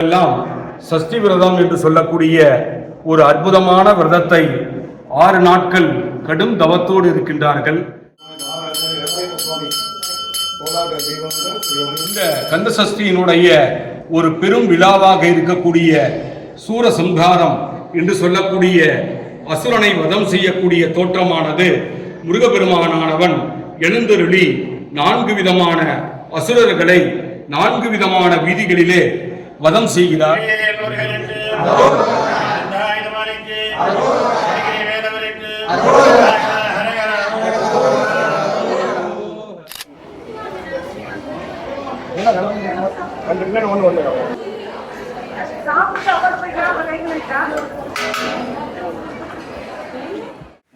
எல்லாம் சஷ்டி விரதம் என்று சொல்லக்கூடிய ஒரு அற்புதமான விரதத்தை ஆறு நாட்கள் கடும் தவத்தோடு இருக்கின்றார்கள். இந்த கந்த சஷ்டியினுடைய ஒரு பெரும் விழாவாக இருக்கக்கூடிய சூரசம்ஹாரம் என்று சொல்லக்கூடிய அசுரனை வதம் செய்யக்கூடிய தோற்றமானது முருகப்பெருமானானவன் எழுந்தருளி நான்கு விதமான அசுரர்களை நான்கு விதமான வீதிகளிலே வதம் செய்கிறார்.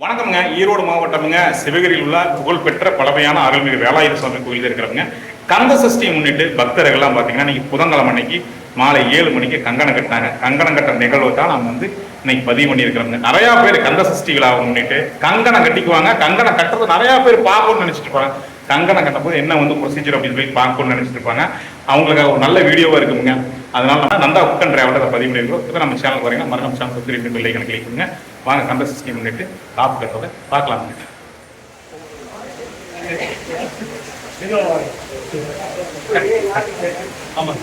வணக்கம்ங்க. ஈரோடு மாவட்டம்ங்க. சிவகிரியில் உள்ள புகழ்பெற்ற பழமையான அருள்மிகு வேலாயுத சுவாமி கோயில் இருக்கிறவங்க. கந்த சஷ்டியை முன்னிட்டு பக்தர்கள்லாம் பார்த்தீங்கன்னா இன்னைக்கு புதன்கிழமை அன்னைக்கு மாலை ஏழு மணிக்கு கங்கணம் கட்டினாங்க. கங்கணம் கட்டுற நிகழ்வு தான் நம்ம வந்து இன்னைக்கு பதிவு பண்ணியிருக்கிறோங்க நிறையா பேர் கந்த சஷ்டி விழாவை முன்னிட்டு கங்கணம் கட்டிக்குவாங்க. கங்கணம் கட்டுறது நிறையா பேர் பார்க்கணும்னு நினச்சிட்டு இருப்பாங்க. கங்கணம் கட்டும்போது என்ன வந்து ப்ரொசீஜர் அப்படின்னு சொல்லி பார்க்கணும்னு நினச்சிட்டு இருப்பாங்க. அவங்களுக்கு ஒரு நல்ல வீடியோவாக இருக்குங்க அதனால நம்ம நந்தா உக்கன் அண்ட் அதை பதிவு பண்ணியிருக்கோம் இப்போ நம்ம சேனல் வரீங்க மரணம் சேனல் சப்ஸ்கிரைப் பண்ணி லைக் கிளிக் பண்ணுங்க. வாங்க கந்த சஷ்டி முன்னிட்டு காப்பு கட்டுறதை பார்க்கலாம் ஆமாம்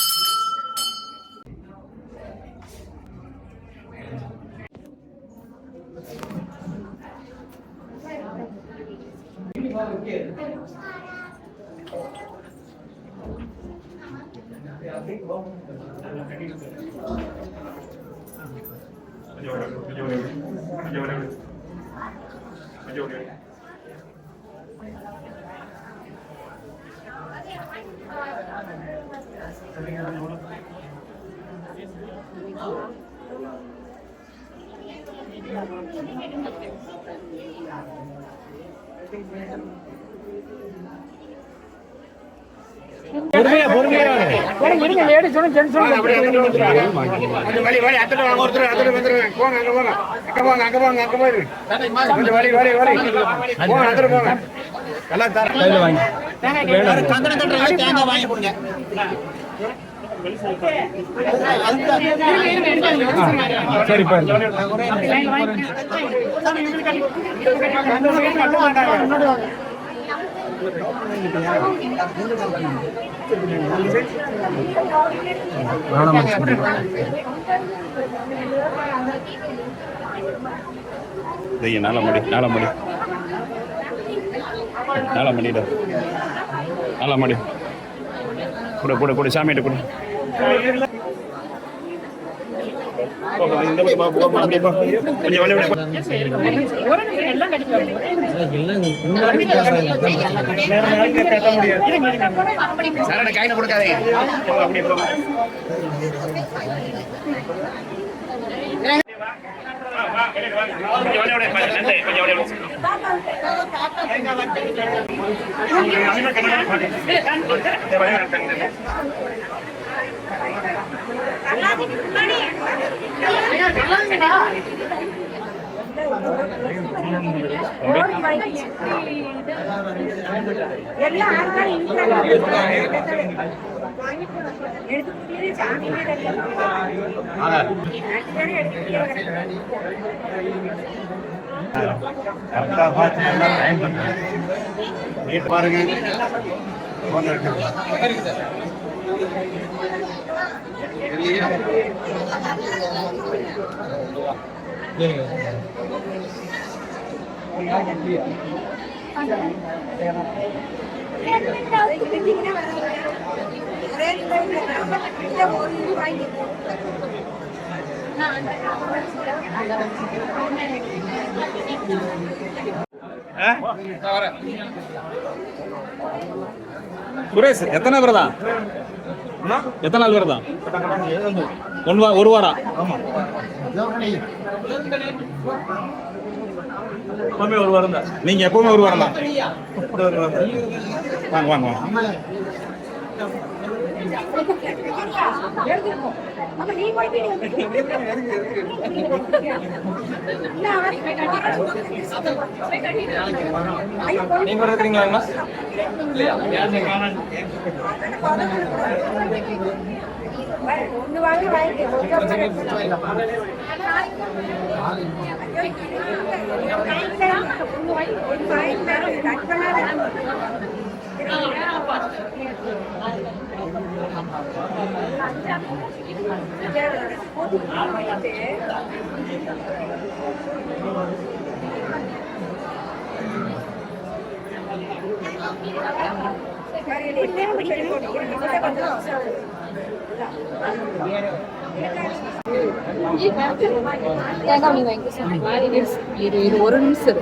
qua điều kiện Thank you. கொஞ்சம் வழி வழி அத்தனை வாங்க ஒருத்தர் அத்தனை வந்துருங்க போங்க அங்க போங்க. அங்க போங்க அங்க போங்க அங்க போயிரு. கொஞ்சம் வழி வழி வழி. போங்க அத்தனை போங்க எல்லாம் தர கையில வாங்கி. கங்கணம் கட்டுறவங்க தேங்காய் வாங்கி கொடுங்க. சரிப்பா தெய்ய நாள முடி நாள முடி நாள முடிடா நாள கொடு கொடு கொடு சாமிகிட்ட கொடு. கொஞ்சம் வழி விடு. சரண கையில கொடுக்காதீங்க சுரேஷ் எத்தனை விரதம் எத்தனை நாள் விரதம் ஒன் வா ஒரு வாரம் எப்பவுமே ஒரு வாரம் தான். நீங்க எப்பவுமே ஒரு வாரம் தான். வாங்க வாங்க வாங்க. அப்ப நீ போய் வீடு வந்து இல்ல, அவன் போய் கட்டிட்டு. ஐயோ, போய் நீங்க இருக்கிறீங்களா ஒண்ணு வாங்கி வாங்கி தேங்காய் வாங்கி சொன்னீங்க இரு இரு ஒரு நிமிஷம்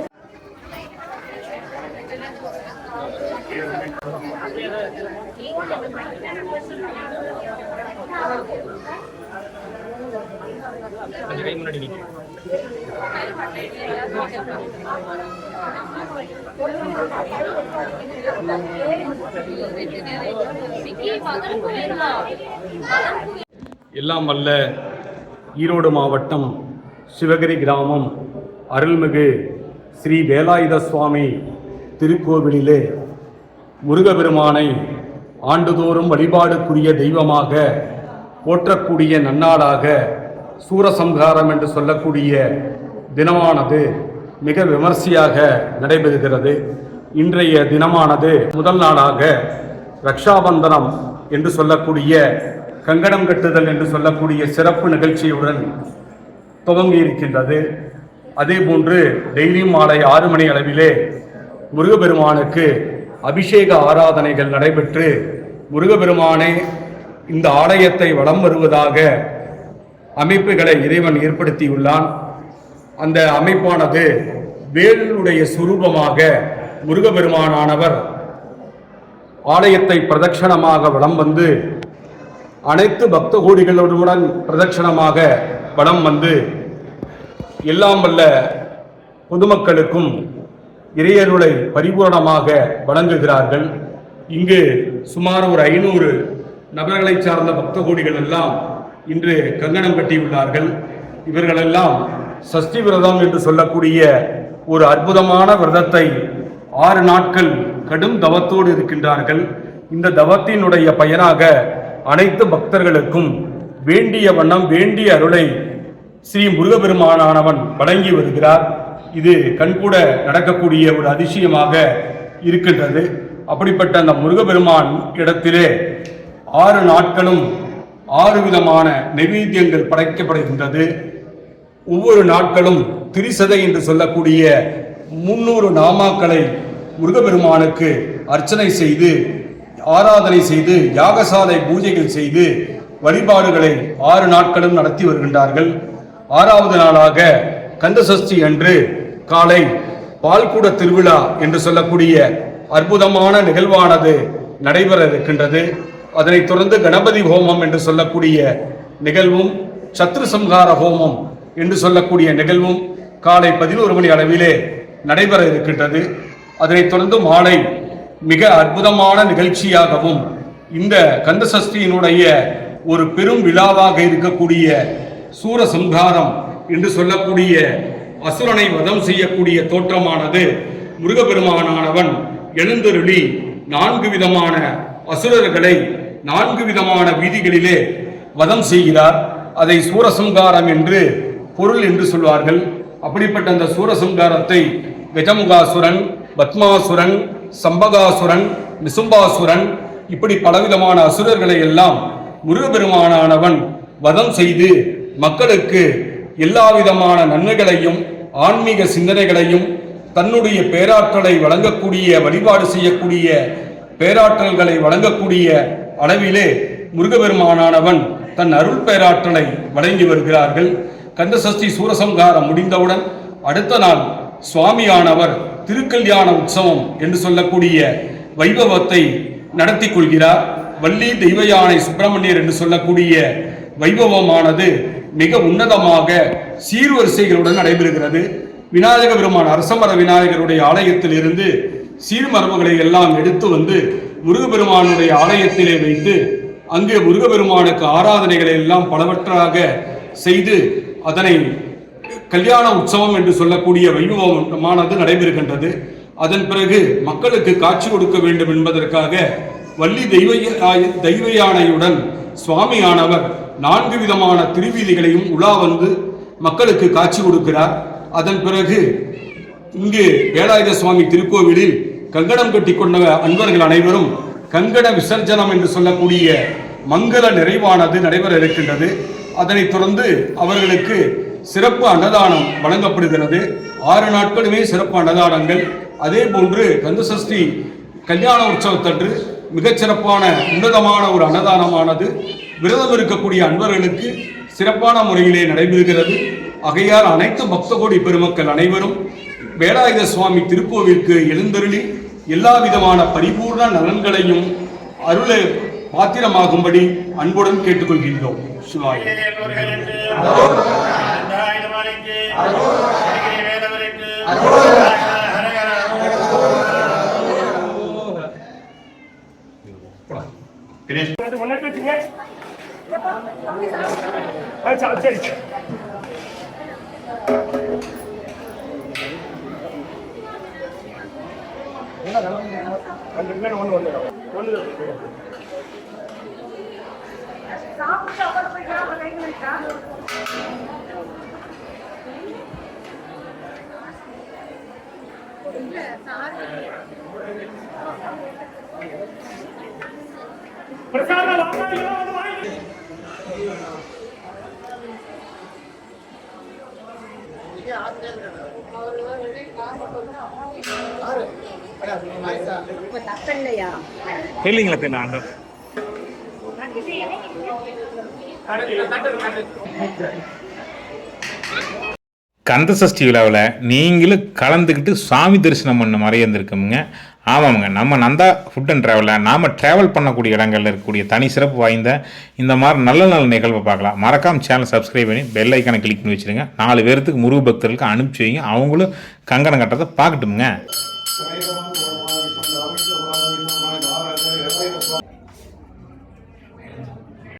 இரு எல்லாம் வல்ல ஈரோடு மாவட்டம் சிவகிரி கிராமம் அருள்மிகு ஸ்ரீ வேலாயுத சுவாமி திருக்கோவிலிலே முருகபெருமானை ஆண்டுதோறும் வழிபாடுக்குரிய தெய்வமாக போற்றக்கூடிய நன்னாளாக சூரசம்ஹாரம் என்று சொல்லக்கூடிய தினமானது மிக விமர்சையாக நடைபெறுகிறது. இன்றைய தினமானது முதல் நாளாக ரக்ஷாபந்தனம் என்று சொல்லக்கூடிய கங்கணம் கட்டுதல் என்று சொல்லக்கூடிய சிறப்பு நிகழ்ச்சியுடன் துவங்கி இருக்கின்றது அதேபோன்று டெய்லி மாலை ஆறு மணி அளவிலே முருகபெருமானுக்கு அபிஷேக ஆராதனைகள் நடைபெற்று முருகபெருமானே இந்த ஆலயத்தை வலம் வருவதாக அமைப்புகளை இறைவன் ஏற்படுத்தியுள்ளான். அந்த அமைப்பானது வேலுடைய சுரூபமாக முருகபெருமானானவர் ஆலயத்தை பிரதட்சணமாக வலம் வந்து அனைத்து பக்த கோடிகளுடன் பிரதட்சணமாக வளம் வந்து எல்லாம் வல்ல பொதுமக்களுக்கும் இறையருளை பரிபூரணமாக வழங்குகிறார்கள். இங்கு சுமார் ஒரு ஐநூறு நபர்களை சார்ந்த பக்த கோடிகள் எல்லாம் இன்று கங்கணம் கட்டியுள்ளார்கள். இவர்களெல்லாம் சஷ்டி விரதம் என்று சொல்லக்கூடிய ஒரு அற்புதமான விரதத்தை ஆறு நாட்கள் கடும் தவத்தோடு இருக்கின்றார்கள். இந்த தவத்தினுடைய பயனாக அனைத்து பக்தர்களுக்கும் வேண்டிய வண்ணம் வேண்டிய அருளை ஸ்ரீ முருகபெருமானானவன் வழங்கி வருகிறார். இது கண்கூட நடக்கக்கூடிய ஒரு அதிசயமாக இருக்கின்றது. அப்படிப்பட்ட அந்த முருகபெருமான் இடத்திலே ஆறு நாட்களும் ஆறு விதமான நைவேத்தியங்கள் படைக்கப்படுகின்றது. ஒவ்வொரு நாட்களும் திரிசதை என்று சொல்லக்கூடிய முன்னூறு நாமாக்களை முருகபெருமானுக்கு அர்ச்சனை செய்து ஆராதனை செய்து யாகசாலை பூஜைகள் செய்து வழிபாடுகளை ஆறு நாட்களும் நடத்தி வருகின்றார்கள். ஆறாவது நாளாக கந்தசஷ்டி அன்று காலை பால்கூட திருவிழா என்று சொல்லக்கூடிய அற்புதமான நிகழ்வானது நடைபெற இருக்கின்றது அதனைத் தொடர்ந்து கணபதி ஹோமம் என்று சொல்லக்கூடிய நிகழ்வும் சத்ரு சம்ஹார ஹோமம் என்று சொல்லக்கூடிய நிகழ்வும் காலை பதினோரு மணி அளவிலே நடைபெற இருக்கின்றது அதனைத் தொடர்ந்து மாலை மிக அற்புதமான நிகழ்ச்சியாகவும் இந்த கந்தசஷ்டியினுடைய ஒரு பெரும் விழாவாக இருக்கக்கூடிய சூரசம்ஹாரம் என்று சொல்லக்கூடிய அசுரனை வதம் செய்யக்கூடிய தோற்றமானது முருகப்பெருமானானவன் எழுந்தருளி நான்கு விதமான அசுரர்களை நான்கு விதமான வீதிகளிலே வதம் செய்கிறார். அதை சூரசங்காரம் என்று பொருள் என்று சொல்வார்கள். அப்படிப்பட்ட அந்த சூரசங்காரத்தை கஜமுகாசுரன் பத்மாசுரன் சம்பகாசுரன் நிசும்பாசுரன் இப்படி பலவிதமான அசுரர்களை எல்லாம் முருகப்பெருமானானவன் வதம் செய்து மக்களுக்கு எல்லா விதமான நன்மைகளையும் ஆன்மீக சிந்தனைகளையும் தன்னுடைய பேராற்றலை வழங்கக்கூடிய வழிபாடு செய்யக்கூடிய பேராற்றல்களை வழங்கக்கூடிய அளவிலே முருகபெருமானானவன் தன் அருள் பேராற்றலை வழங்கி வருகிறார்கள். கந்தசஷ்டி சூரசம்ஹாரம் முடிந்தவுடன் அடுத்த நாள் சுவாமியானவர் திருக்கல்யாண உற்சவம் என்று சொல்லக்கூடிய வைபவத்தை நடத்தி கொள்கிறார். வள்ளி தெய்வ யானை சுப்பிரமணியர் என்று சொல்லக்கூடிய வைபவமானது மிக உன்னதமாக சீர்வரிசைகளுடன் நடைபெறுகிறது. விநாயக பெருமான் அரசமர விநாயகருடைய ஆலயத்தில் இருந்து சீர்மரபுகளை எல்லாம் எடுத்து வந்து முருகபெருமானுடைய ஆலயத்திலே வைத்து அங்கே முருகபெருமானுக்கு ஆராதனைகளை எல்லாம் பலவற்றாக செய்து அதனை கல்யாண உற்சவம் என்று சொல்லக்கூடிய வைபவமானது நடைபெறுகின்றது. அதன் பிறகு மக்களுக்கு காட்சி கொடுக்க வேண்டும் என்பதற்காக வள்ளி தெய்வ தெய்வ யானையுடன் சுவாமியானவர் நான்கு விதமான திருவீதிகளையும் உலா வந்து மக்களுக்கு காட்சி கொடுக்கிறார். அதன் பிறகு இங்கு வேலாயுத சுவாமி திருக்கோவிலில் கங்கணம் கட்டி கொண்ட அன்பர்கள் அனைவரும் கங்கண விசர்ஜனம் என்று சொல்லக்கூடிய மங்கள நிறைவானது நடைபெற இருக்கின்றது. அதனைத் தொடர்ந்து அவர்களுக்கு சிறப்பு அன்னதானம் வழங்கப்படுகிறது. ஆறு நாட்களுமே சிறப்பு அன்னதானங்கள். அதே போன்று கந்தசஷ்டி கல்யாண உற்சவத்தன்று மிகச்சிறப்பான உன்னதமான ஒரு அன்னதானமானது. விரதம் இருக்கக்கூடிய அன்பர்களுக்கு சிறப்பான முறையிலே நடைபெறுகிறது. ஆகையால் அனைத்து பக்த கோடி பெருமக்கள் அனைவரும் வேலாயுத சுவாமி திருக்கோவிற்கு எழுந்தருளி எல்லா விதமான பரிபூர்ண நலன்களையும் அருளை பாத்திரமாகும்படி அன்புடன் கேட்டுக்கொள்கின்றோம். சிவாய். அருள். போய் கிராம கைகள் இருக்கா பிரசாதம் வாங்க, இல்லைங்களா பின்ன ஆண்டவர் கந்த சஷ்டி விழாவில் நீங்களும் கலந்துக்கிட்டு சாமி தரிசனம் பண்ண மாதிரி இருந்திருக்குங்க ஆமாங்க நம்ம நந்தா ஃபுட் அண்ட் ட்ராவலில் நாம் ட்ராவல் பண்ணக்கூடிய இடங்களில் இருக்கக்கூடிய தனி சிறப்பு வாய்ந்த இந்த மாதிரி நல்ல நல்ல நிகழ்வை பார்க்கலாம். மறக்காம சேனல் சப்ஸ்கிரைப் பண்ணி பெல் ஐக்கானை கிளிக் பண்ணி வச்சுருங்க. நாலு பேர்த்துக்கு முருக பக்தர்களுக்கு அனுப்பிச்சி வைங்க. அவங்களும் கங்கணம் கட்டுறதை பார்க்கட்டுமுங்க.